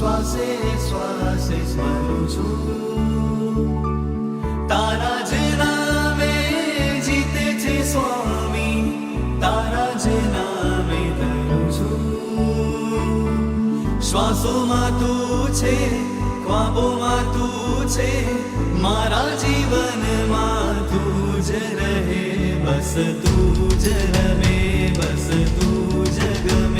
શ્વાસે શ્વાસે સ્મરું છું તારા જ નામે જીતે છે સ્વામી તારા જ નામે ધરું છું શ્વાસોમાં તું છે ખ્વાબોમાં તું છે મારા જીવનમાં તું જ રહે બસ તું જ રમે બસ તું જ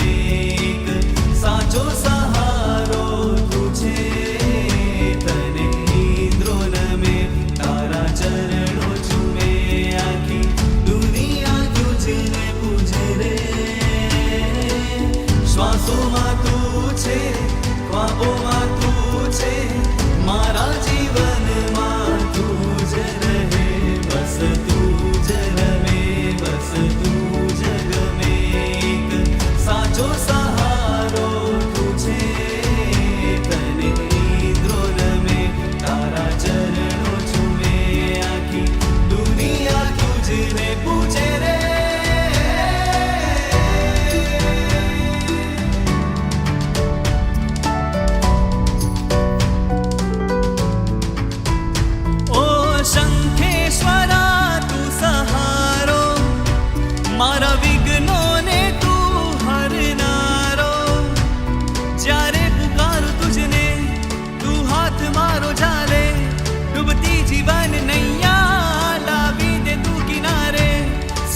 તું છે ખ્વાબોમાં તું છે મારા જીવનમાં તું જ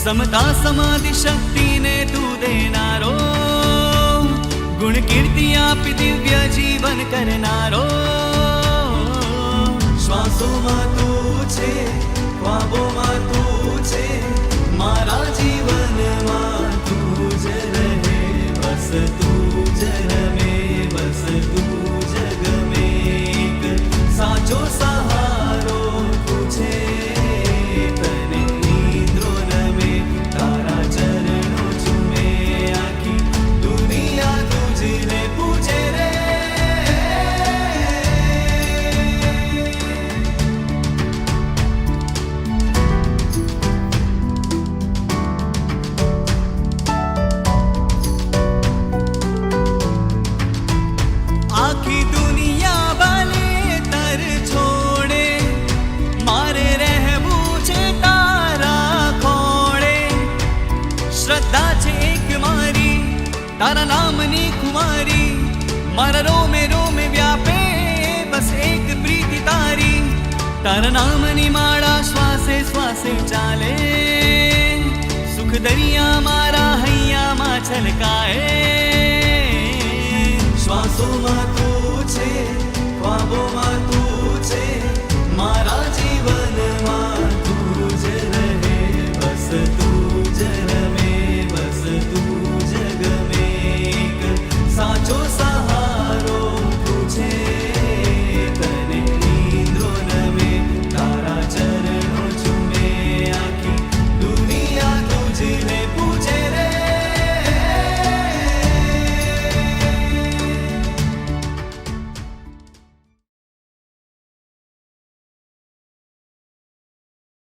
સમતા સમાધિ શક્તિને તું દેનારો ગુણ કીર્તિ આપી દિવ્ય જીવન કરનારો શ્વાસોમાં તું છે ખ્વાબોમાં તારા નામની કુમારી મારા રોમે રોમે વ્યાપે, બસ એક પ્રીતિ તારી. તારા નામની માળા શ્વાસે શ્વાસે ચાલે. સુખ દરિયા મારા હૈયામાં છલકાય શ્વાસોમાં તું છે ખ્વાબોમાં તું છે મારા જીવનમાં તું જ રહે, બસ તું જ રહે.